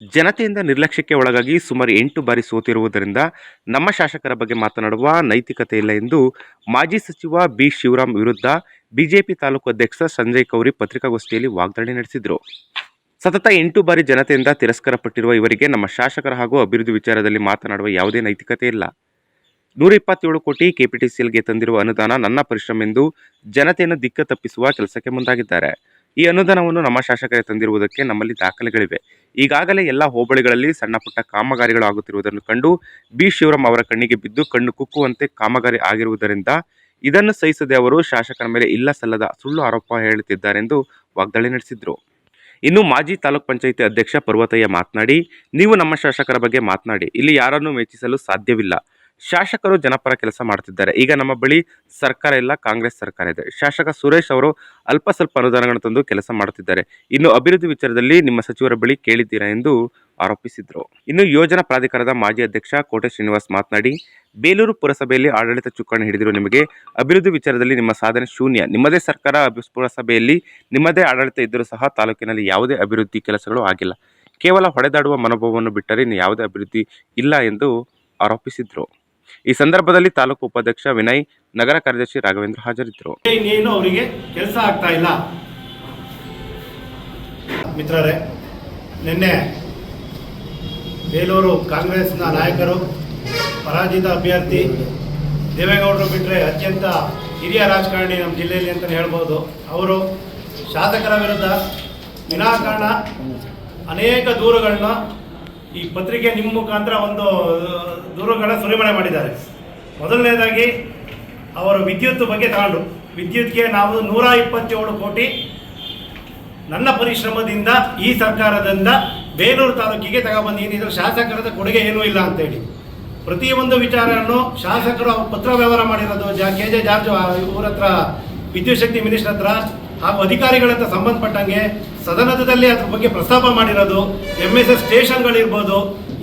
ಜನತೆಯಿಂದ ನಿರ್ಲಕ್ಷ್ಯಕ್ಕೆ ಒಳಗಾಗಿ ಸುಮಾರು ಎಂಟು ಬಾರಿ ಸೋತಿರುವುದರಿಂದ ನಮ್ಮ ಶಾಸಕರ ಬಗ್ಗೆ ಮಾತನಾಡುವ ನೈತಿಕತೆ ಇಲ್ಲ ಎಂದು ಮಾಜಿ ಸಚಿವ ಬಿ ಶಿವರಾಮ್ ವಿರುದ್ಧ ಬಿಜೆಪಿ ತಾಲೂಕು ಅಧ್ಯಕ್ಷ ಸಂಜಯ್ ಕೌರಿ ಪತ್ರಿಕಾಗೋಷ್ಠಿಯಲ್ಲಿ ವಾಗ್ದಾಳಿ ನಡೆಸಿದರು. ಸತತ ಎಂಟು ಬಾರಿ ಜನತೆಯಿಂದ ತಿರಸ್ಕಾರಪಟ್ಟಿರುವ ಇವರಿಗೆ ನಮ್ಮ ಶಾಸಕರ ಹಾಗೂ ಅಭಿವೃದ್ಧಿ ವಿಚಾರದಲ್ಲಿ ಮಾತನಾಡುವ ಯಾವುದೇ ನೈತಿಕತೆ ಇಲ್ಲ. ನೂರ ಇಪ್ಪತ್ತೇಳು ಕೋಟಿ ಕೆಪಿಟಿಸಿಎಲ್ಗೆ ತಂದಿರುವ ಅನುದಾನ ನನ್ನ ಪರಿಶ್ರಮ ಎಂದು ಜನತೆಯನ್ನು ದಿಕ್ಕ ತಪ್ಪಿಸುವ ಕೆಲಸಕ್ಕೆ ಮುಂದಾಗಿದ್ದಾರೆ. ಈ ಅನುದಾನವನ್ನು ನಮ್ಮ ಶಾಸಕರೇ ತಂದಿರುವುದಕ್ಕೆ ನಮ್ಮಲ್ಲಿ ದಾಖಲೆಗಳಿವೆ. ಈಗಾಗಲೇ ಎಲ್ಲ ಹೋಬಳಿಗಳಲ್ಲಿ ಸಣ್ಣ ಪುಟ್ಟ ಕಾಮಗಾರಿಗಳು ಆಗುತ್ತಿರುವುದನ್ನು ಕಂಡು ಬಿ. ಶಿವರಾಮ್ ಅವರ ಕಣ್ಣಿಗೆ ಬಿದ್ದು ಕಣ್ಣು ಕುಕ್ಕುವಂತೆ ಕಾಮಗಾರಿ ಆಗಿರುವುದರಿಂದ ಇದನ್ನು ಸಹಿಸದೆ ಅವರು ಶಾಸಕರ ಮೇಲೆ ಇಲ್ಲ ಸಲ್ಲದ ಸುಳ್ಳು ಆರೋಪ ಹೇಳುತ್ತಿದ್ದಾರೆಂದು ವಾಗ್ದಾಳಿ ನಡೆಸಿದರು. ಇನ್ನು ಮಾಜಿ ತಾಲೂಕ್ ಪಂಚಾಯಿತಿ ಅಧ್ಯಕ್ಷ ಪರ್ವತಯ್ಯ ಮಾತನಾಡಿ, ನೀವು ನಮ್ಮ ಶಾಸಕರ ಬಗ್ಗೆ ಮಾತನಾಡಿ, ಇಲ್ಲಿ ಯಾರನ್ನೂ ಮೆಚ್ಚಿಸಲು ಸಾಧ್ಯವಿಲ್ಲ. ಶಾಸಕರು ಜನಪರ ಕೆಲಸ ಮಾಡ್ತಿದ್ದಾರೆ. ಈಗ ನಮ್ಮ ಬಳಿ ಸರ್ಕಾರ ಇಲ್ಲ, ಕಾಂಗ್ರೆಸ್ ಸರ್ಕಾರ ಇದೆ. ಶಾಸಕ ಸುರೇಶ್ ಅವರು ಅಲ್ಪ ಸ್ವಲ್ಪ ಅನುದಾನಗಳನ್ನು ತಂದು ಕೆಲಸ ಮಾಡುತ್ತಿದ್ದಾರೆ ಇನ್ನು ಅಭಿವೃದ್ಧಿ ವಿಚಾರದಲ್ಲಿ ನಿಮ್ಮ ಸಚಿವರ ಬಳಿ ಕೇಳಿದ್ದೀರಾ ಎಂದು ಆರೋಪಿಸಿದರು. ಇನ್ನು ಯೋಜನಾ ಪ್ರಾಧಿಕಾರದ ಮಾಜಿ ಅಧ್ಯಕ್ಷ ಕೋಟೆ ಶ್ರೀನಿವಾಸ್ ಮಾತನಾಡಿ, ಬೇಲೂರು ಪುರಸಭೆಯಲ್ಲಿ ಆಡಳಿತ ಚುಕ್ಕಾಣಿ ಹಿಡಿದಿರುವ ನಿಮಗೆ ಅಭಿವೃದ್ಧಿ ವಿಚಾರದಲ್ಲಿ ನಿಮ್ಮ ಸಾಧನೆ ಶೂನ್ಯ. ನಿಮ್ಮದೇ ಸರ್ಕಾರ ಪುರಸಭೆಯಲ್ಲಿ, ನಿಮ್ಮದೇ ಆಡಳಿತ ಇದ್ದರೂ ಸಹ ತಾಲೂಕಿನಲ್ಲಿ ಯಾವುದೇ ಅಭಿವೃದ್ಧಿ ಕೆಲಸಗಳು ಆಗಿಲ್ಲ. ಕೇವಲ ಹೊಡೆದಾಡುವ ಮನೋಭಾವವನ್ನು ಬಿಟ್ಟರೆ ಇನ್ನು ಯಾವುದೇ ಅಭಿವೃದ್ಧಿ ಇಲ್ಲ ಎಂದು ಆರೋಪಿಸಿದರು. ಈ ಸಂದರ್ಭದಲ್ಲಿ ತಾಲೂಕು ಉಪಾಧ್ಯಕ್ಷ ವಿನಯ್, ನಗರ ಕಾರ್ಯದರ್ಶಿ ರಾಘವೇಂದ್ರ ಹಾಜರಿದ್ದರು. ಇನ್ನೇನು ಅವರಿಗೆ ಕೆಲಸ ಆಗ್ತಾ ಇಲ್ಲ. ಮಿತ್ರರೇ, ನಿನ್ನೆ ಬೇಲೂರು ಕಾಂಗ್ರೆಸ್ನ ನಾಯಕರು, ಪರಾಜಿತ ಅಭ್ಯರ್ಥಿ ದೇವೇಗೌಡರು ಬಿಟ್ಟರೆ ಅತ್ಯಂತ ಹಿರಿಯ ರಾಜಕಾರಣಿ ನಮ್ಮ ಜಿಲ್ಲೆಯಲ್ಲಿ ಅಂತಲೇ ಹೇಳ್ಬೋದು. ಅವರು ಶಾಸಕರ ವಿರುದ್ಧ ವಿನಾಕಾರಣ ಅನೇಕ ದೂರುಗಳನ್ನ ಈ ಪತ್ರಿಕೆ ನಿಮ್ಮ ಮುಖಾಂತರ ಒಂದು ದೂರುಗಳ ಸುರಿಮಳೆ ಮಾಡಿದ್ದಾರೆ. ಮೊದಲನೇದಾಗಿ, ಅವರು ವಿದ್ಯುತ್ ಬಗ್ಗೆ ತಗೊಂಡು ವಿದ್ಯುತ್ಗೆ ನಾವು ನೂರ ಇಪ್ಪತ್ತೇಳು ಕೋಟಿ ನನ್ನ ಪರಿಶ್ರಮದಿಂದ ಈ ಸರ್ಕಾರದಿಂದ ಬೇಲೂರು ತಾಲೂಕಿಗೆ ತಗೊಬಂದಿದ್ದೀನಿ ಏನಿದ್ರು ಶಾಸಕರದ ಕೊಡುಗೆ ಏನೂ ಇಲ್ಲ ಅಂತೇಳಿ. ಪ್ರತಿಯೊಂದು ವಿಚಾರವನ್ನು ಶಾಸಕರು ಅವರು ಪತ್ರ ವ್ಯವಹಾರ ಮಾಡಿರೋದು, ಜಾ, ಕೆ, ಜೆ, ಜಾರ್ಜ್ ಇವ್ರ ಹತ್ರ ವಿದ್ಯುತ್ ಶಕ್ತಿ ಮಿನಿಸ್ಟರ್ ಹತ್ರ ಹಾಗೂ ಅಧಿಕಾರಿಗಳ ಹತ್ರ ಸಂಬಂಧಪಟ್ಟಂಗೆ ಸದನದಲ್ಲಿ ಅದ್ರ ಬಗ್ಗೆ ಪ್ರಸ್ತಾಪ ಮಾಡಿರೋದು ಎಂ ಎಸ್ ಎಸ್ ಸ್ಟೇಷನ್ಗಳಿರ್ಬೋದು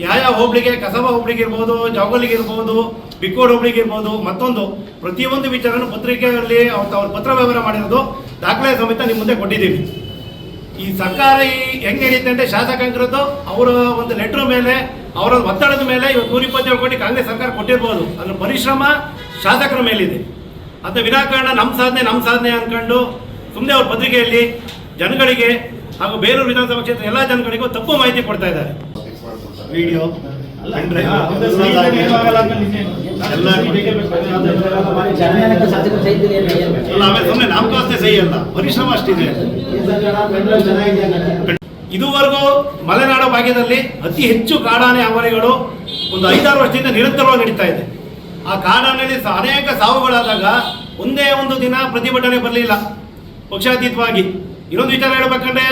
ಯಾವ ಹೋಬ್ಳಿಗೆ, ಕಸಬಾ ಹೋಬಳಿಗೆ ಇರ್ಬೋದು ಜಾಗೋಲಿಗೆ ಇರ್ಬೋದು ಬಿಕ್ಕೋಡ್ ಹೋಬಳಿಗೆ ಇರ್ಬೋದು ಮತ್ತೊಂದು, ಪ್ರತಿಯೊಂದು ವಿಚಾರನೂ ಪತ್ರಿಕೆಯಲ್ಲಿ ಅವ್ರ ಪತ್ರ ವ್ಯವಹಾರ ಮಾಡಿರೋದು ದಾಖಲೆ ಸಮೇತ ನಿಮ್ಮ ಮುಂದೆ ಕೊಟ್ಟಿದ್ದೀವಿ. ಈ ಸರ್ಕಾರ ಈ ಹೆಂಗೆ ನಡೀತೆ ಅಂದ್ರೆ ಶಾಸಕಾಂಗರದ್ದು, ಅವರ ಒಂದು ಲೆಟ್ರ್ ಮೇಲೆ, ಅವರ ಒತ್ತಡದ ಮೇಲೆ ಇವತ್ತು ನೂರ ಇಪ್ಪತ್ತೇಳು ಕೋಟಿ ಕಾಂಗ್ರೆಸ್ ಸರ್ಕಾರ ಕೊಟ್ಟಿರ್ಬೋದು. ಅದ್ರ ಪರಿಶ್ರಮ ಶಾಸಕರ ಮೇಲಿದೆ. ಅಂತ ವಿನಾಕಾರಣ ನಮ್ಮ ಸಾಧನೆ ನಮ್ಮ ಸಾಧನೆ ಅಂದ್ಕೊಂಡು ಸುಮ್ಮನೆ ಅವ್ರ ಪತ್ರಿಕೆಯಲ್ಲಿ ಜನಗಳಿಗೆ ಹಾಗೂ ಬೇಲೂರು ವಿಧಾನಸಭಾ ಕ್ಷೇತ್ರ ಎಲ್ಲ ಜನಗಳಿಗೂ ತಪ್ಪು ಮಾಹಿತಿ ಕೊಡ್ತಾ ಇದ್ದಾರೆ. ವಿಡಿಯೋ. ಸುಮ್ಮನೆ ನಾಮಕಾಸ್ತೆ ಸಹಿ ಅಲ್ಲ. ಪರಿಶ್ರಮ ಅಷ್ಟಿದೆ. ಇದುವರೆಗೂ ಮಲೆನಾಡು ಭಾಗ್ಯದಲ್ಲಿ ಅತಿ ಹೆಚ್ಚು ಕಾಡಾನೆ ಅವರಿಗಳು ಒಂದು ಐದಾರು ವರ್ಷದಿಂದ ನಿರಂತರವಾಗಿ ನಡೀತಾ ಇದೆ. ಆ ಕಾಡಾನೆಯಲ್ಲಿ ಅನೇಕ ಸಾವುಗಳಾದಾಗ ಒಂದೇ ಒಂದು ದಿನ ಪ್ರತಿಭಟನೆ ಬರಲಿಲ್ಲ. ಪಕ್ಷಾತೀತವಾಗಿ. ಇನ್ನೊಂದು ವಿಚಾರ ಹೇಳ್ಬೇಕಂದ್ರೆ,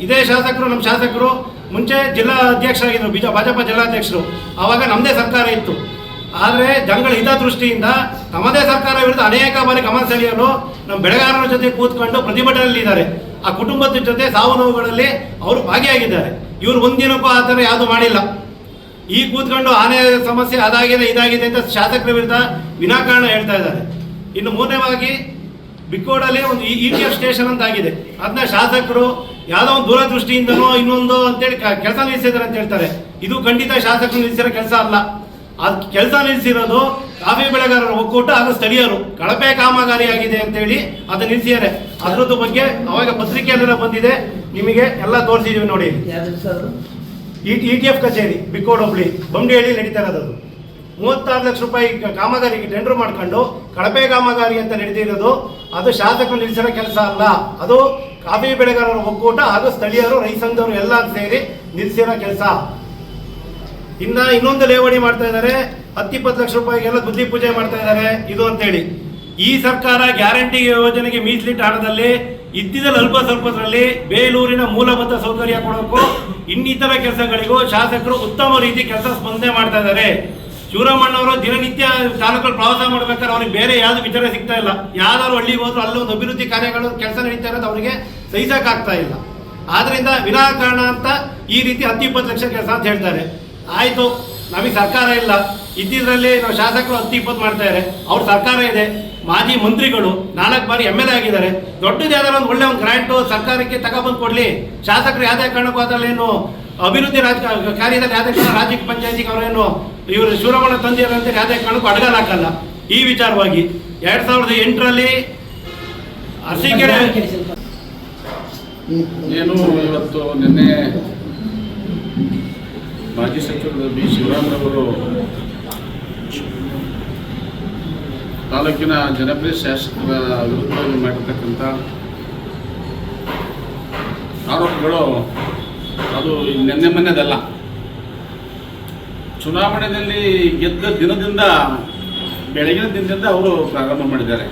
ಇದೇ ಶಾಸಕರು, ನಮ್ಮ ಶಾಸಕರು, ಮುಂಚೆ ಜಿಲ್ಲಾ ಅಧ್ಯಕ್ಷರಾಗಿದ್ದರು ಬಿಜ, ಭಾಜಪ ಜಿಲ್ಲಾಧ್ಯಕ್ಷರು. ಆವಾಗ ನಮ್ಮದೇ ಸರ್ಕಾರ ಇತ್ತು. ಆದರೆ ಜನಗಳ ಹಿತದೃಷ್ಟಿಯಿಂದ ತಮ್ಮದೇ ಸರ್ಕಾರ ವಿರುದ್ಧ ಅನೇಕ ಬಾರಿ ಗಮನ ಸೆಳೆಯಲು ನಮ್ಮ ಬೆಳೆಗಾರರ ಜೊತೆ ಕೂತ್ಕೊಂಡು ಪ್ರತಿಭಟನೆಯಲ್ಲಿದ್ದಾರೆ. ಆ ಕುಟುಂಬದ ಜೊತೆ ಸಾವು ನೋವುಗಳಲ್ಲಿ ಅವರು ಭಾಗಿಯಾಗಿದ್ದಾರೆ. ಇವರು ಒಂದಿನಕ್ಕೂ ಆ ಥರ ಯಾವುದು ಮಾಡಿಲ್ಲ. ಈ ಕೂತ್ಕೊಂಡು ಆನೆ ಸಮಸ್ಯೆ ಅದಾಗಿದೆ, ಇದಾಗಿದೆ ಅಂತ ಶಾಸಕರ ವಿರುದ್ಧ ವಿನಾಕಾರಣ ಹೇಳ್ತಾ ಇದ್ದಾರೆ. ಇನ್ನು ಮೂರನೇವಾಗಿ ಬಿಕ್ಕೋಡಲ್ಲಿ ಒಂದು ಇ ಟಿ ಎಫ್ ಸ್ಟೇಷನ್ ಅಂತ ಆಗಿದೆ. ಅದನ್ನ ಶಾಸಕರು ಯಾವುದೋ ಒಂದು ದೂರದೃಷ್ಟಿಯಿಂದನೋ ಇನ್ನೊಂದು ಅಂತೇಳಿ ಕೆಲಸ ನಿಲ್ಲಿಸಿದ್ದಾರೆ ಅಂತ ಹೇಳ್ತಾರೆ. ಇದು ಖಂಡಿತ ಶಾಸಕರು ನಿಲ್ಲಿಸಿರೋ ಕೆಲಸ ಅಲ್ಲ. ಅದು ಕೆಲಸ ನಿಲ್ಲಿಸಿರೋದು ಕಾಫಿ ಬೆಳೆಗಾರರ ಒಕ್ಕೂಟ ಅದು ಸ್ಥಳೀಯರು. ಕಳಪೆ ಕಾಮಗಾರಿ ಆಗಿದೆ ಅಂತೇಳಿ ಅದನ್ನ ನಿಲ್ಲಿಸಿದ್ದಾರೆ. ಅದರದ್ದು ಬಗ್ಗೆ ಅವಾಗ ಪತ್ರಿಕೆಯಲ್ಲೆಲ್ಲ ಬಂದಿದೆ. ನಿಮಗೆ ಎಲ್ಲ ತೋರಿಸಿದೀವಿ ನೋಡಿ. ಇ ಟಿ ಎಫ್ ಕಚೇರಿ ಬಿಕ್ಕೋಡ್ ಹೋಬಳಿ. ಹೇಳಿ ನಡೀತಾ ಇರೋದು. ಮೂವತ್ತಾರು ಲಕ್ಷ ರೂಪಾಯಿ ಕಾಮಗಾರಿಗೆ ಟೆಂಡರ್ ಮಾಡ್ಕೊಂಡು ಕಳಪೆ ಕಾಮಗಾರಿ ಅಂತ ನಡೆದಿರೋದು, ಅದು ಶಾಸಕರು ನಿಲ್ಲಿಸಿರೋ ಕೆಲಸ ಅಲ್ಲ. ಅದು ಕಾಫಿ ಬೆಳೆಗಾರರ ಒಕ್ಕೂಟ ಹಾಗೂ ಸ್ಥಳೀಯರು, ರೈತ ಸಂಘದವರು ಎಲ್ಲ ಸೇರಿ ನಿಲ್ಲಿಸಿರೋ ಕೆಲಸ. ಇನ್ನ ಇನ್ನೊಂದು ಲೇವಡಿ ಮಾಡ್ತಾ ಇದ್ದಾರೆ. ಹತ್ತಿಪ್ಪತ್ತು ಲಕ್ಷ ರೂಪಾಯಿಗೆಲ್ಲ ಬುದ್ಧಿ ಪೂಜೆ ಮಾಡ್ತಾ ಇದ್ದಾರೆ ಇದು ಅಂತೇಳಿ. ಈ ಸರ್ಕಾರ ಗ್ಯಾರಂಟಿ ಯೋಜನೆಗೆ ಮೀಸಲಿಟ್ಟ ಹಣದಲ್ಲಿ ಇದ್ದಿದ್ದಲ್ಲಿ ಅಲ್ಪ ಸ್ವಲ್ಪದ್ರಲ್ಲಿ ಬೇಲೂರಿನ ಮೂಲಭೂತ ಸೌಕರ್ಯ ಕೊಡೋಕ್ಕೂ ಇನ್ನಿತರ ಕೆಲಸಗಳಿಗೂ ಶಾಸಕರು ಉತ್ತಮ ರೀತಿ ಕೆಲಸ ಸ್ಪಂದನೆ ಮಾಡ್ತಾ ಇದ್ದಾರೆ. ಶಿವರಾಮಣ್ಣವರು ದಿನನಿತ್ಯ ಚಾಲಕರು ಪ್ರವಾಸ ಮಾಡ್ಬೇಕಾದ್ರೆ ಅವ್ರಿಗೆ ಬೇರೆ ಯಾವ್ದು ವಿಚಾರ ಸಿಗ್ತಾ ಇಲ್ಲ. ಯಾವ್ದಾದ್ರು ಹಳ್ಳಿಗೆ ಹೋದ್ರು ಅಲ್ಲೊಂದು ಅಭಿವೃದ್ಧಿ ಕಾರ್ಯಗಳು, ಕೆಲಸ ನಡೀತಾ ಇರೋದು ಅವರಿಗೆ ಸಹಿಸಕ್ಕಾಗ್ತಾ ಇಲ್ಲ. ಆದ್ರಿಂದ ವಿನಾಕಾರಣ ಅಂತ ಈ ರೀತಿ ಹತ್ತು ಇಪ್ಪತ್ತು ಲಕ್ಷ ಕೆಲಸ ಅಂತ ಹೇಳ್ತಾರೆ. ಆಯಿತು, ನಮಗೆ ಸರ್ಕಾರ ಇಲ್ಲ. ಇದ್ದಿದ್ರಲ್ಲಿ ನಾವು ಶಾಸಕರು ಹತ್ತು ಇಪ್ಪತ್ತು ಮಾಡ್ತಾ ಅವ್ರ ಸರ್ಕಾರ ಇದೆ. ಮಾಜಿ ಮಂತ್ರಿಗಳು ನಾಲ್ಕು ಬಾರಿ ಎಂ ಎಲ್ ಎ ಆಗಿದ್ದಾರೆ. ದೊಡ್ಡದು ಯಾವ್ದಾರು ಒಂದು ಒಳ್ಳೆ ಒಂದು ಗ್ರಾಂಟು ಸರ್ಕಾರಕ್ಕೆ ತಗೊಬಂದು ಕೊಡ್ಲಿ. ಶಾಸಕರು ಯಾವುದೇ ಕಾರಣಕ್ಕೂ ಅದರಲ್ಲೇನು ಅಭಿವೃದ್ಧಿ ರಾಜ ಕಾರ್ಯದಲ್ಲಿ ಯಾವುದೇ ರಾಜ್ಯ ಪಂಚಾಯತಿಗೆ ಅವರೇನು ಇವರು ಶಿವರಾಮಣ್ಣ ತಂದೆಯರಂತ ಯಾವುದೇ ಕಾರಣಕ್ಕೂ ಅಡಗಲ್ ಹಾಕಲ್ಲ. ಈ ವಿಚಾರವಾಗಿ ಎರಡ್ ಸಾವಿರದ ಎಂಟರಲ್ಲಿ ಅರಸೀಕೆರೆ ಏನು ಇವತ್ತು ನಿನ್ನೆ ಮಾಜಿ ಸಚಿವರು ಬಿ ಶಿವರಾಮರವರು ತಾಲೂಕಿನ ಜನಪ್ರಿಯ ಶಾಸಕರ ವಿರುದ್ಧವಾಗಿ ಮಾಡಿರ್ತಕ್ಕಂಥ ಆರೋಪಗಳು. ಅದು ನಿನ್ನೆ ಮೊನ್ನೆದಲ್ಲ. ಚುನಾವಣೆಯಲ್ಲಿ ಗೆದ್ದ ದಿನದಿಂದ, ಬೆಳಗಿನ ದಿನದಿಂದ ಅವರು ಪ್ರಾರಂಭ ಮಾಡಿದ್ದಾರೆ.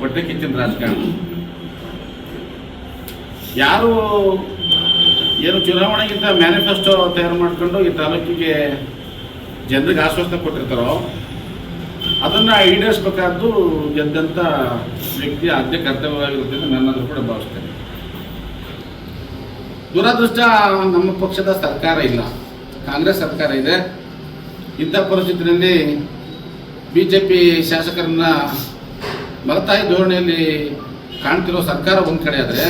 ಹೊಟ್ಟೆ ಕಿಚ್ಚಿನ ರಾಜಕಾರಣ. ಯಾರು, ಏನು ಚುನಾವಣೆಗಿಂತ ಮ್ಯಾನಿಫೆಸ್ಟೋ ತಯಾರು ಮಾಡಿಕೊಂಡು ಈ ತಾಲೂಕಿಗೆ ಜನರಿಗೆ ಆಶ್ವಾಸನೆ ಕೊಟ್ಟಿರ್ತಾರೋ, ಅದನ್ನು ಈಡೇರಿಸ್ಬೇಕಾದ್ದು ಗೆದ್ದಂಥ ವ್ಯಕ್ತಿ ಆದ್ಯ ಕರ್ತವ್ಯವಾಗಿರುತ್ತೆ ಅಂತ ನನ್ನದು ಕೂಡ ಭಾವಿಸ್ತೇನೆ. ದುರದೃಷ್ಟ ನಮ್ಮ ಪಕ್ಷದ ಸರ್ಕಾರ ಇಲ್ಲ. ಕಾಂಗ್ರೆಸ್ ಸರ್ಕಾರ ಇದೆ. ಇಂಥ ಪರಿಸ್ಥಿತಿಯಲ್ಲಿ ಬಿ ಜೆ ಪಿ ಶಾಸಕರನ್ನ ಮಲತಾಯಿ ಧೋರಣೆಯಲ್ಲಿ ಕಾಣ್ತಿರೋ ಸರ್ಕಾರ ಒಂದು ಕಡೆ ಆದರೆ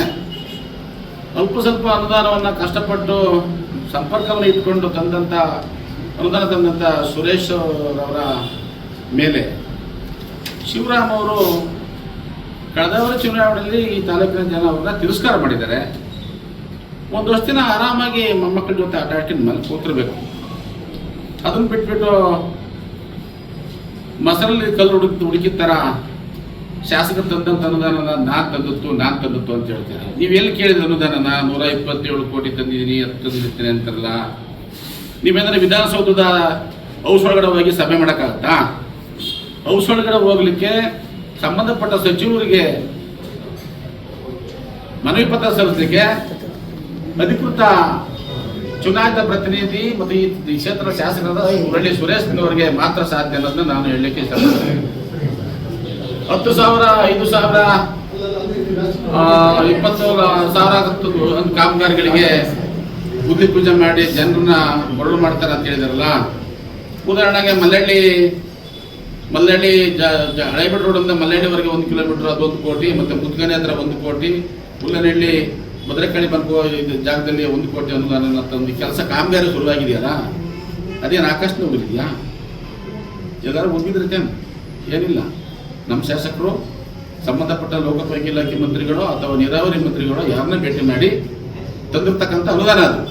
ಅಲ್ಪ ಸ್ವಲ್ಪ ಅನುದಾನವನ್ನು ಕಷ್ಟಪಟ್ಟು ಸಂಪರ್ಕವನ್ನು ಇಟ್ಕೊಂಡು ತಂದಂಥ ಅನುದಾನ ತಂದಂಥ ಸುರೇಶ್ ಅವರ ಮೇಲೆ ಶಿವರಾಮ್ ಅವರು ಕಳೆದವರ ಚುನಾವಣೆಯಲ್ಲಿ ಈ ತಾಲೂಕಿನ ಜನ ಅವ್ರನ್ನ ತಿರಸ್ಕಾರ ಮಾಡಿದ್ದಾರೆ. ಒಂದು ವರ್ಷ ದಿನ ಆರಾಮಾಗಿ ಮೊಮ್ಮಕ್ಕಳ ಜೊತೆ ಆಟ ಆಡ್ಕೊಂಡು ಮೇಲೆ ಕೂತಿರ್ಬೇಕು. ಅದನ್ನು ಬಿಟ್ಬಿಟ್ಟು ಮೊಸರಲ್ಲಿ ಕಲ್ಲು ಹುಡುಕಿ ಹುಡುಕಿದ ಥರ ಶಾಸಕರು ತಂದಂತ ಅನುದಾನನ ನಾನು ತಂದದ್ದು ನಾನು ತಂದದ್ದು ಅಂತ ಹೇಳ್ತಾರೆ. ನೀವು ಎಲ್ಲಿ ಕೇಳಿದ ಅನುದಾನ ನೂರ ಇಪ್ಪತ್ತೇಳು ಕೋಟಿ ತಂದಿದ್ದೀನಿ, ಹತ್ತು ತಂದಿರ್ತೀನಿ ಅಂತಾರಲ್ಲ. ನೀವೇನಾದ್ರೆ ವಿಧಾನಸೌಧದ ಹೌಸ್ ಒಳಗಡೆ ಹೋಗಿ ಸಭೆ ಮಾಡೋಕ್ಕಾಗತ್ತಾ? ಹೌಸ್ ಒಳಗಡೆ ಹೋಗ್ಲಿಕ್ಕೆ ಸಂಬಂಧಪಟ್ಟ ಸಚಿವರಿಗೆ ಮನವಿ ಪತ್ರ ಸಲ್ಲಿಸಲಿಕ್ಕೆ ಅಧಿಕೃತ ಚುನಾಯಿತ ಪ್ರತಿನಿಧಿ ಮತ್ತು ಈ ಕ್ಷೇತ್ರದ ಶಾಸಕರಾದ ಮುರಳಿ ಸುರೇಶ್ನವರಿಗೆ ಮಾತ್ರ ಸಾಧ್ಯ ಅನ್ನೋದನ್ನ ನಾನು ಹೇಳಲಿಕ್ಕೆ ಇಷ್ಟಪಡ್ತೇನೆ. ಹತ್ತು ಸಾವಿರ ಐದು ಸಾವಿರ ಇಪ್ಪತ್ತು ಸಾವಿರ ಹತ್ತು ಕಾಮಗಾರಿಗಳಿಗೆ ಬುದ್ಧಿ ಪೂಜೆ ಮಾಡಿ ಜನರನ್ನ ಮರಳು ಮಾಡ್ತಾರೆ ಅಂತ ಹೇಳಿದಾರಲ್ಲ. ಉದಾಹರಣೆಗೆ ಮಲ್ಲಳ್ಳಿ ಮಲ್ಲಳ್ಳಿ ಹಳೇಬೀಡು ರೋಡಿಂದ ಮಲ್ಲಳ್ಳಿವರೆಗೆ ಒಂದು ಕಿಲೋಮೀಟರ್ ಒಂದು ಕೋಟಿ ಮತ್ತು ಮುದ್ಗನೆ ಹತ್ರ ಒಂದು ಕೋಟಿ ಹುಲ್ಲನಹಳ್ಳಿ ಮಧುರಕಳ್ಳಿ ಬಂದು ಜಾಗದಲ್ಲಿ ಒಂದು ಕೋಟಿ ಅನುದಾನ ತಂದು ಕೆಲಸ ಕಾಮಗಾರಿ ಶುರುವಾಗಿದೆಯಲ್ಲ, ಅದೇನು ಆಕಾಶನ ಹೋಗಿದೆಯಾ ಎಲ್ಲರೂ ಹೋಗಿದ್ರಿತೇನು ಏನಿಲ್ಲ. ನಮ್ಮ ಶಾಸಕರು, ಸಂಬಂಧಪಟ್ಟ ಲೋಕೋಪಯೋಗಿ ಇಲಾಖೆ ಮಂತ್ರಿಗಳು ಅಥವಾ ನೀರಾವರಿ ಮಂತ್ರಿಗಳು ಯಾರನ್ನ ಭೇಟಿ ಮಾಡಿ ತಂದಿರ್ತಕ್ಕಂಥ ಅನುದಾನ ಅದು.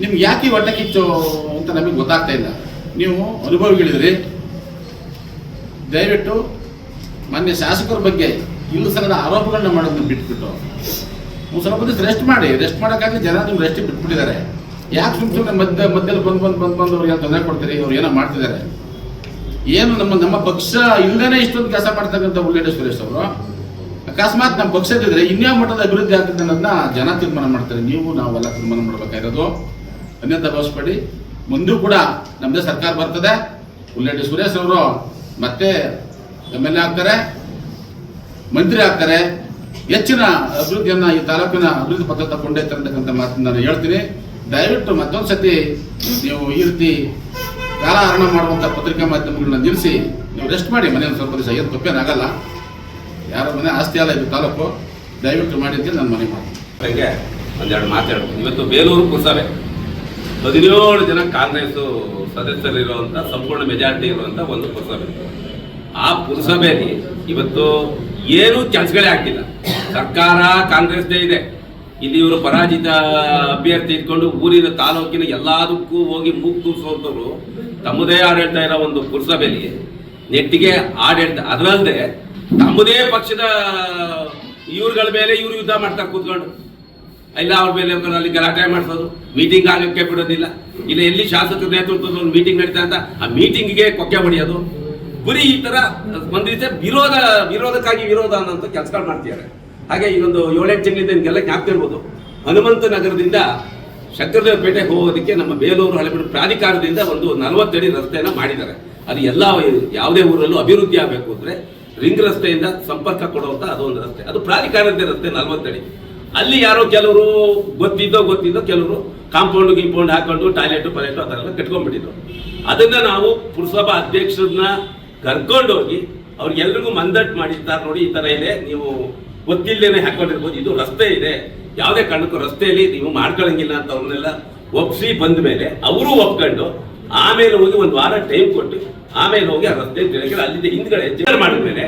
ನಿಮ್ಗೆ ಯಾಕೆ ಹೊಟ್ಟೆ ಕಿಚ್ಚು ಅಂತ ನಮಗೆ ಗೊತ್ತಾಗ್ತಾ ಇಲ್ಲ. ನೀವು ಅನುಭವಿಗಳಿದ್ರಿ. ದಯವಿಟ್ಟು ಮಾನ್ಯ ಶಾಸಕರ ಬಗ್ಗೆ ಇಲ್ಲ ಸರದ ಆರೋಪಗಳನ್ನ ಮಾಡೋದನ್ನ ಬಿಟ್ಬಿಟ್ಟು. ಸ್ವಲ್ಪ ದಿವಸ ರೆಸ್ಟ್ ಮಾಡಿ ರೆಸ್ಟ್ ಮಾಡೋಕ್ಕಾಗಿ ಜನ ನಿಮ್ಗೆ ರೆಸ್ಟ್ ಬಿಟ್ಬಿಟ್ಟಿದ್ದಾರೆ. ಯಾಕೆ ಸುಮ್ಮನೆ ಸುಮ್ಮನೆ ಮಧ್ಯ ಮಧ್ಯದಲ್ಲಿ ಬಂದು ಬಂದು ಬಂದು ಬಂದು ಅವ್ರಿಗೆ ತೊಂದರೆ ಕೊಡ್ತೀರಿ? ಅವ್ರು ಏನೋ ಮಾಡ್ತಿದ್ದಾರೆ. ಏನು ನಮ್ಮ ನಮ್ಮ ಪಕ್ಷ ಇಲ್ಲದೇ ಇಷ್ಟೊಂದು ಕೆಲಸ ಮಾಡ್ತಕ್ಕಂಥ ಉಳ್ಳೇಟ ಸುರೇಶ್ ಅವರು. ಅಕಸ್ಮಾತ್ ನಮ್ಮ ಪಕ್ಷ ಇದ್ದಿದ್ರೆ ಇನ್ಯಾವ ಮಟ್ಟದ ಅಭಿವೃದ್ಧಿ ಆಗ್ತದೆ ಅನ್ನೋದನ್ನ ಜನ ತೀರ್ಮಾನ ಮಾಡ್ತಾರೆ. ನೀವು ನಾವೆಲ್ಲ ತೀರ್ಮಾನ ಮಾಡ್ಬೇಕಾಗಿರೋದು. ಅನ್ಯತಾ ಭಾವಿಸ್ಬೇಡಿ. ಮುಂದೂ ಕೂಡ ನಮ್ಮದೇ ಸರ್ಕಾರ ಬರ್ತದೆ. ಉಳ್ಳೇಡಿ ಸುರೇಶ್ ಅವರು ಮತ್ತೆ ಎಂ ಎಲ್ ಎ ಆಗ್ತಾರೆ, ಮಂತ್ರಿ ಆಗ್ತಾರೆ. ಹೆಚ್ಚಿನ ಅಭಿವೃದ್ಧಿಯನ್ನ ಈ ತಾಲೂಕಿನ ಅಭಿವೃದ್ಧಿ ಪತ್ರ ತಗೊಂಡೇ ತರತಕ್ಕಂಥ ಮಾತನ್ನು ನಾನು ಹೇಳ್ತೀನಿ. ದಯವಿಟ್ಟು ಮತ್ತೊಂದು ಸತಿ ನೀವು ಈ ರೀತಿ ಕಾಲಹರಣ ಮಾಡುವಂಥ ಪತ್ರಿಕಾ ಮಾಧ್ಯಮಗಳನ್ನ ನಿಲ್ಲಿಸಿ, ನೀವು ರೆಸ್ಟ್ ಮಾಡಿ ಮನೆಯಲ್ಲಿ ಸ್ವಲ್ಪ ದಿವಸ ಏನು ತಪ್ಪೇನಾಗಲ್ಲ ಯಾರ ಮನೆ ಆಸ್ತಿ ಅಲ್ಲ, ಇದು ತಾಲೂಕು. ದಯವಿಟ್ಟು ಮಾಡಿದ್ದೀನಿ ನಾನು ಮನೆ ಮಾಡ್ತೀನಿ. ಒಂದೆರಡು ಮಾತಾಡ್ಬೋದು ಇವತ್ತು ಬೇಲೂರು ಪುರಸಭೆ. ಹದಿನೇಳು ಜನ ಕಾಂಗ್ರೆಸ್ ಸದಸ್ಯರಿರುವಂಥ ಸಂಪೂರ್ಣ ಮೆಜಾರಿಟಿ ಇರುವಂಥ ಒಂದು ಪುರಸಭೆ. ಆ ಪುರಸಭೆಯಲ್ಲಿ ಇವತ್ತು ಏನು ಕೆಲಸಗಳೇ ಆಗ್ತಿಲ್ಲ. ಸರ್ಕಾರ ಕಾಂಗ್ರೆಸ್ದೇ ಇದೆ. ಇಲ್ಲಿ ಇವರು ಪರಾಜಿತ ಅಭ್ಯರ್ಥಿ ಇಟ್ಕೊಂಡು ಊರಿನ ತಾಲೂಕಿನ ಎಲ್ಲದಕ್ಕೂ ಹೋಗಿ ಮೂಗು ಸೋತವರು ತಮ್ಮದೇ ಆಡಳಿತ ಇರೋ ಒಂದು ಪುರಸಭೆಯಲ್ಲಿ ನೆಟ್ಟಿಗೆ ಆಡಳಿತ ಅದರಲ್ಲದೆ ತಮ್ಮದೇ ಪಕ್ಷದ ಇವ್ರಗಳ ಮೇಲೆ ಇವ್ರು ಯುದ್ಧ ಮಾಡ್ತಾ ಕೂತ್ಕೊಂಡು. ಇಲ್ಲ, ಅವ್ರ ಮೇಲೆ ಅಲ್ಲಿ ಗಲಾಟೆ ಮಾಡಿಸೋದು ಮೀಟಿಂಗ್ ಆಗಕ್ಕೆ ಬಿಡೋದಿಲ್ಲ. ಇಲ್ಲ, ಎಲ್ಲಿ ಶಾಸಕರ ಒಂದು ಮೀಟಿಂಗ್ ನಡೀತಾ ಅಂತ, ಆ ಮೀಟಿಂಗ್ಗೆ ಕೊಕ್ಕೆ ಹೊಡೆಯೋದು. ಬರೀ ಈ ತರ ಒಂದ್ ರೀತಿ ವಿರೋಧ, ವಿರೋಧಕ್ಕಾಗಿ ವಿರೋಧ ಅನ್ನೋಂಥ ಕೆಲಸಗಳು ಮಾಡ್ತಿದ್ದಾರೆ. ಹಾಗೆ ಈ ಒಂದು ಏಳೆಂಟು ತಿಂಗಳಿಂದ ನಿಮಗೆಲ್ಲ ಜ್ಞಾಪಕ ಇರ್ಬೋದು. ಹನುಮಂತ ನಗರದಿಂದ ಶಂಕರದೇವಪೇಟೆಗೆ ಹೋಗೋದಕ್ಕೆ ನಮ್ಮ ಬೇಲೂರು ಹಳೆಬೀಡು ಪ್ರಾಧಿಕಾರದಿಂದ ಒಂದು ನಲವತ್ತಡಿ ರಸ್ತೆಯನ್ನು ಮಾಡಿದ್ದಾರೆ. ಅದು ಎಲ್ಲ ಯಾವುದೇ ಊರಲ್ಲೂ ಅಭಿವೃದ್ಧಿ ಆಗಬೇಕು ಅಂದರೆ ರಿಂಗ್ ರಸ್ತೆಯಿಂದ ಸಂಪರ್ಕ ಕೊಡುವಂಥ ಅದೊಂದು ರಸ್ತೆ. ಅದು ಪ್ರಾಧಿಕಾರದ ರಸ್ತೆ, ನಲವತ್ತಡಿ. ಅಲ್ಲಿ ಯಾರೋ ಕೆಲವರು ಗೊತ್ತಿದ್ದೋ ಗೊತ್ತಿದ್ದೋ ಕೆಲವರು ಕಾಂಪೌಂಡ್ ಗಿಂಪೌಂಡ್ ಹಾಕೊಂಡು ಟಾಯ್ಲೆಟ್ ಪಲೆಟು ಆ ಥರ ಕಟ್ಕೊಂಡ್ಬಿಟ್ಟಿದ್ರು. ಅದನ್ನು ನಾವು ಪುರಸಭಾ ಅಧ್ಯಕ್ಷರನ್ನ ಕರ್ಕೊಂಡೋಗಿ ಅವ್ರಿಗೆಲ್ರಿಗೂ ಮಂದಟ್ ಮಾಡಿರ್ತಾರೆ ನೋಡಿ, ಈ ಥರ ಇದೆ, ನೀವು ಗೊತ್ತಿಲ್ಲದೇನೆ ಹಾಕೊಂಡಿರ್ಬೋದು. ಇದು ರಸ್ತೆ ಇದೆ. ಯಾವುದೇ ಕಾರಣಕ್ಕೂ ರಸ್ತೆಯಲ್ಲಿ ನೀವು ಮಾಡ್ಕೊಳಂಗಿಲ್ಲ ಅಂತ ಅವ್ರನ್ನೆಲ್ಲ ಒಪ್ಸಿ ಬಂದ ಮೇಲೆ ಅವರು ಒಪ್ಕೊಂಡು ಆಮೇಲೆ ಹೋಗಿ ಒಂದು ವಾರ ಟೈಮ್ ಕೊಟ್ಟು ಆಮೇಲೆ ಹೋಗಿ ಆ ರಸ್ತೆ ತಿಳಿಸಿದ್ರೆ ಅಲ್ಲಿಂದ ಹಿಂದ್ಗಡೆ ಜೇರ್ ಮಾಡಿದ್ಮೇಲೆ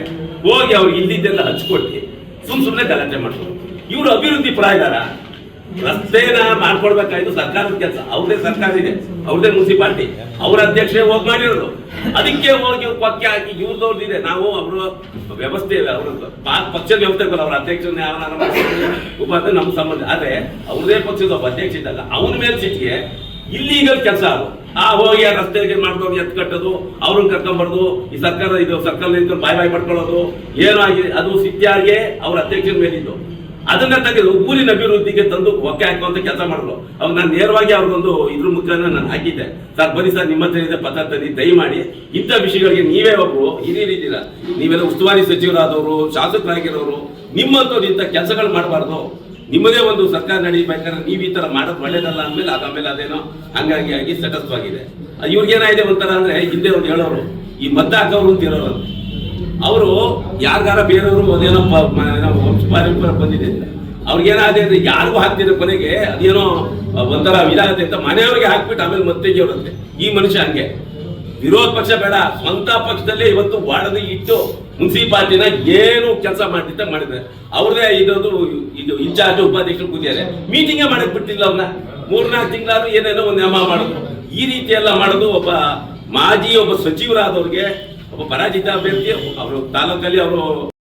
ಹೋಗಿ ಅವ್ರು ಇಲ್ಲಿದ್ದೆಲ್ಲ ಹಚ್ಕೊಟ್ಟು ಸುಮ್ ಸುಮ್ಮನೆ ಗಲಾಟೆ ಮಾಡ್ಕೊಂಡು ಇವರು ಅಭಿವೃದ್ಧಿ ಪ್ರಾಯಗಾರ ರಸ್ತೆನ ಮಾಡ್ಕೊಡ್ಬೇಕಾಯ್ತು ಸರ್ಕಾರದ ಕೆಲಸ. ಅವ್ರದೇ ಸರ್ಕಾರ ಇದೆ. ಅವ್ರದೇ ಮುನ್ಸಿಪಾಲ್ಟಿ. ಅವ್ರ ಅಧ್ಯಕ್ಷ ಹೋಗಿ ಮಾಡಿರೋದು. ಅದಕ್ಕೆ ಹೋಗಿ ಪಕ್ಕ ಹಾಕಿ ಇವ್ರದವ್ರದ್ದು ಇದೆ. ನಾವು ಅವರು ವ್ಯವಸ್ಥೆ, ಅವ್ರ ಪಕ್ಷದ ವ್ಯವಸ್ಥೆ ಬಲ್ಲ ಅವ್ರ ಅಧ್ಯಕ್ಷ ಯಾವನಾರ ಉಪಾಧ್ಯ ನಮ್ಮ ಸಂಬಂಧ. ಆದ್ರೆ ಅವ್ರದೇ ಪಕ್ಷದ ಒಬ್ಬ ಅಧ್ಯಕ್ಷ ಇದ್ದಾಗ ಅವನ ಮೇಲೆ ಸಿಟ್ಟಿಗೆ ಇಲ್ಲಿಗಲ್ ಕೆಲಸ ಅದು. ಆ ಹೋಗಿ ಆ ರಸ್ತೆಗೆ ಮಾಡ್ಕೊಂಡು ಎತ್ ಕಟ್ಟೋದು, ಅವ್ರನ್ನ ಕರ್ಕೊಂಬಾರ್ದು, ಈ ಸರ್ಕಾರ ಇದು ಸರ್ಕಾರ ಬಾಯ್ ಬಾಯ್ ಪಡ್ಕೊಳ್ಳೋದು, ಏನೋ ಆಗಿದೆ. ಅದು ಸಿಟ್ಟಾಗೆ ಅವ್ರ ಅಧ್ಯಕ್ಷರ ಮೇಲಿದ್ದು. ಅದನ್ನ ತೆಗೆದು ಊರಿನ ಅಭಿವೃದ್ಧಿಗೆ ತಂದು ಒಕ್ಕೆ ಹಾಕುವಂತ ಕೆಲಸ ಮಾಡಿದ್ರು. ಅವಾಗ ನಾನು ನೇರವಾಗಿ ಅವ್ರಿಗೊಂದು ಇದ್ರ ಮುಖಾನ ನಾನು ಹಾಕಿದ್ದೆ. ಸರ್, ಬನ್ನಿ ಸರ್, ನಿಮ್ಮ ಹತ್ರ ಇದೆ ಪತ್ರ ತನ್ನಿ ದಯಮಾಡಿ ಇಂಥ ವಿಷಯಗಳಿಗೆ ನೀವೇ ಒಬ್ರು ರೀತಿಯ ನೀವೆಲ್ಲ ಉಸ್ತುವಾರಿ ಸಚಿವರಾದವರು, ಶಾಸಕರಾಗಿರೋರು, ನಿಮ್ಮಂಥವ್ರು ಇಂಥ ಕೆಲಸಗಳು ಮಾಡಬಾರ್ದು. ನಿಮ್ಮದೇ ಒಂದು ಸರ್ಕಾರ ನಡೀಬೇಕಾದ್ರೆ ನೀವು ಈ ತರ ಮಾಡೋದು ಒಳ್ಳೇದಲ್ಲ ಅಂದ್ಮೇಲೆ ಅದಾದ್ಮೇಲೆ ಅದೇನೋ ಹಂಗಾಗಿ ಆಗಿ ಸಟಸ್ವಾಗಿದೆ ಇವ್ರಿಗೇನಾಗಿದೆ ಒಂಥರ ಅಂದ್ರೆ ಹಿಂದೆ ಒಂದು ಹೇಳೋರು, ಈ ಮದ್ದ ಹಾಕೋರು ಅಂತ ಇರೋರು ಅವರು ಯಾರ್ಗಾರ ಬೇರೆಯವರು ಅದೇನೋ ವಂಶ ಏನಾದ್ರೆ ಬಂದಿದೆ ಅವ್ರಿಗೇನಾಗಿದೆ ಅಂದ್ರೆ ಯಾರಿಗೂ ಹಾಕ್ತಿದ್ರೆ ಕೊನೆಗೆ ಅದೇನೋ ಒಂಥರ ಇದಾಗುತ್ತೆ ಅಂತ ಮನೆಯವ್ರಿಗೆ ಹಾಕ್ಬಿಟ್ಟು ಆಮೇಲೆ ಮತ್ತೆ ತೆಗಿಯೋರಂತೆ. ಈ ಮನುಷ್ಯ ಹಂಗೆ. ವಿರೋಧ ಪಕ್ಷ ಬೇಡ, ಸ್ವಂತ ಪಕ್ಷದಲ್ಲೇ ಇವತ್ತು ವಾಡದ ಇಟ್ಟು ಮುನ್ಸಿಪಾಲ್ಟಿನ ಏನು ಕೆಲಸ ಮಾಡಿದ್ದ ಮಾಡಿದ್ರೆ ಅವ್ರದೇ ಇದೊಂದು ಇದು ಇನ್ಚಾರ್ಜ್ ಉಪಾಧ್ಯಕ್ಷರು ಕೂತಿದ್ದಾರೆ. ಮೀಟಿಂಗೇ ಮಾಡಕ್ ಬಿಟ್ಟಿಲ್ಲ ಅವ್ರನ್ನ. ಮೂರ್ನಾಲ್ಕು ತಿಂಗಳಾದ್ರೂ ಏನೇನೋ ಒಂದು ನೇಮ ಮಾಡೋದು. ಈ ರೀತಿ ಎಲ್ಲ ಮಾಡೋದು ಒಬ್ಬ ಮಾಜಿ ಒಬ್ಬ ಸಚಿವರಾದವ್ರಿಗೆ ಒಬ್ಬ ಪರಾಜಿತ ಅಭ್ಯರ್ಥಿ ಅವರು ತಾಲೂಕಲ್ಲಿ ಅವರು